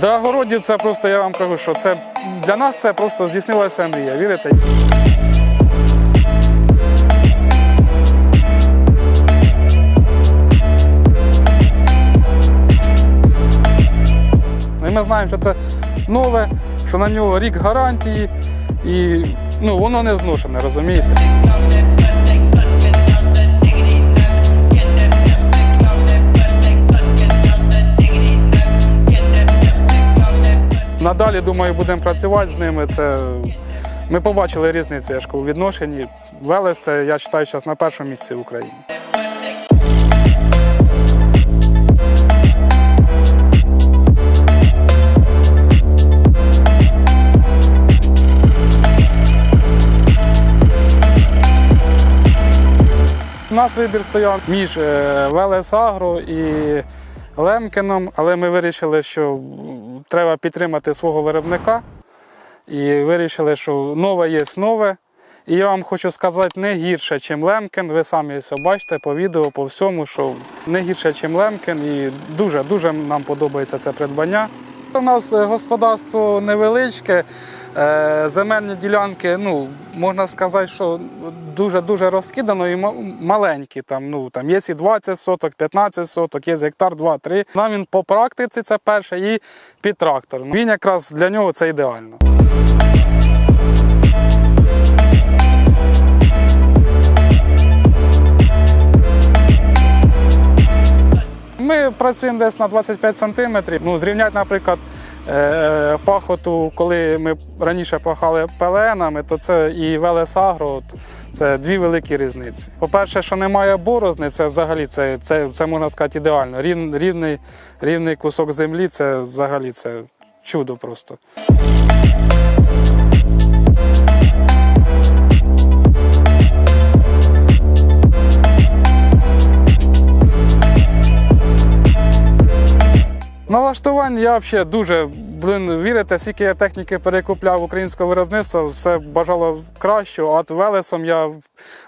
Для огородів це просто, я вам кажу, що це для нас це просто здійснилася мрія, вірите? Ну, І ми знаємо, що це нове, що на нього рік гарантії, і ну, воно не зношене, розумієте? Надалі, думаю, будемо працювати з ними. Це ми побачили різницю я ж у відношенні. Велес це, я вважаю, зараз на першому місці в Україні. У нас вибір стояв між е, Велес Агро і Лемкеном, але ми вирішили, що треба підтримати свого виробника. І вирішили, що нове є нове. І я вам хочу сказати, не гірше, ніж Лемкен. Ви самі все бачите по відео, по всьому, що не гірше, ніж Лемкен. І дуже-дуже нам подобається це придбання. У нас е, господарство невеличке, земельні ділянки, ну, можна сказати, що дуже-дуже розкидано і маленькі. Там, ну, там є і 20 соток, 15 соток, є гектар, 2-3. Нам він по практиці це перше і під трактор. Він якраз для нього це ідеально. Ми працюємо десь на 25 сантиметрів. Ну, зрівняти, наприклад, е, пахоту, коли ми раніше пахали пеленами, то це і Велесагро це дві великі різниці. По-перше, що немає борозни, це взагалі це, це, це можна сказати ідеально. Рів, рівний, рівний кусок землі це взагалі це чудо просто. Налаштувань я взагалі дуже блин, вірите, скільки я техніки перекупляв українського виробництва, все бажало кращого. От Велесом я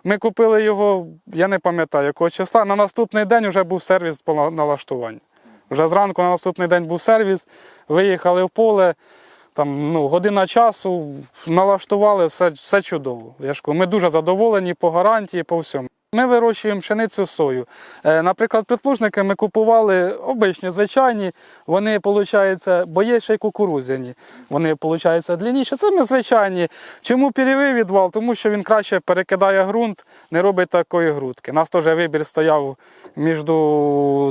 ми купили його, я не пам'ятаю якого числа. На наступний день вже був сервіс по на- налаштуванню. Вже зранку на наступний день був сервіс, виїхали в поле. Там ну, година часу налаштували, все, все чудово. Я ж кажу, ми дуже задоволені по гарантії, по всьому. Ми вирощуємо пшеницю сою. Е, Наприклад, підплужники ми купували обичні, звичайні. Вони, виходить, бо є ще й кукурудзяні. Вони, виходить, длинніші. Це ми звичайні. Чому пірєвий відвал? Тому що він краще перекидає ґрунт, не робить такої грудки. У нас теж вибір стояв між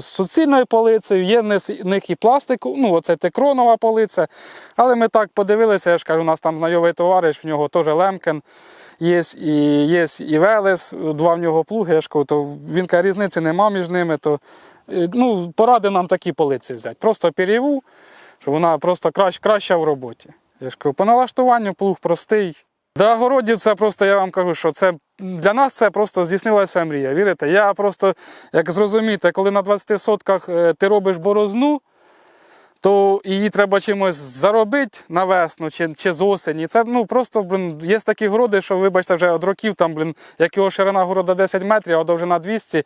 суцільною полицею, є в них і пластик, ну оце текронова полиця. Але ми так подивилися, я ж кажу, у нас там знайомий товариш, в нього теж лемкен. Є і, є і Велес, два в нього плуги, то він каже, різниці нема між ними, то е, ну, поради нам такі полиці взяти. Просто переву, щоб вона просто кращ, краща в роботі. Я ж по налаштуванню плуг простий. Для огородів це просто, я вам кажу, що це для нас це просто здійснилася мрія. Вірите? Я просто, як зрозумієте, коли на 20 сотках е, ти робиш борозну, то її треба чимось заробити на весну чи, чи з осені. Це ну просто блин, є такі городи, що вибачте, вже від років там, блин, як його ширина города 10 метрів, а довжина 200.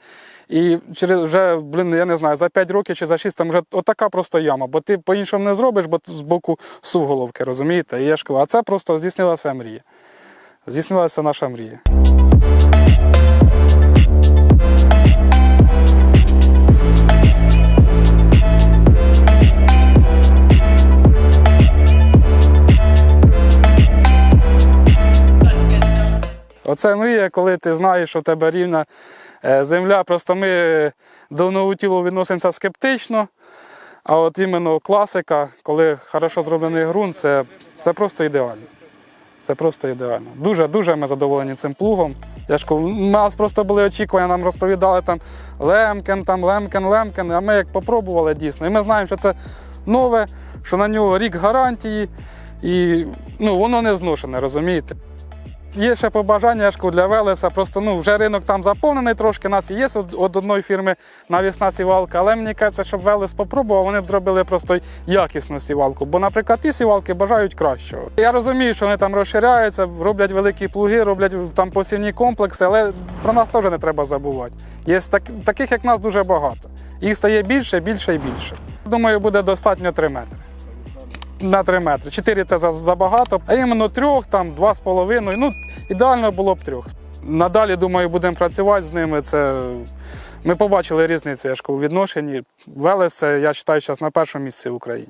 І через вже, блин, я не знаю, за 5 років чи за 6 там вже отака просто яма, бо ти по-іншому не зробиш, бо з боку суголовки, розумієте? І я ж а це просто здійснилася мрія. Здійснилася наша мрія. Оце мрія, коли ти знаєш, що в тебе рівна е, земля. Просто ми до наутілу відносимося скептично. А от іменно класика, коли хорошо зроблений ґрунт, це, це просто ідеально. Це просто ідеально. Дуже дуже ми задоволені цим плугом. Я ж кажу, у нас просто були очікування, нам розповідали там лемкен, там лемкен, лемкен. А ми як попробували дійсно. І ми знаємо, що це нове, що на нього рік гарантії, і ну, воно не зношене, розумієте? Є ще побажання для Велеса. Просто ну, вже ринок там заповнений трошки. Нас є від одної фірми навісна сівалка, але мені кажеться, щоб Велес спробував, вони б зробили просто якісну сівалку. Бо, наприклад, ті сівалки бажають кращого. Я розумію, що вони там розширяються, роблять великі плуги, роблять там посівні комплекси, але про нас теж не треба забувати. Є так, таких, як нас, дуже багато. Їх стає більше, більше і більше. Думаю, буде достатньо 3 метри. На 3 метри. 4 це забагато, а іменно трьох, там 2,5. Ну, ідеально було б трьох. Надалі, думаю, будемо працювати з ними. Це ми побачили різницю я ж у відношенні. Велес, я вважаю, зараз на першому місці в Україні.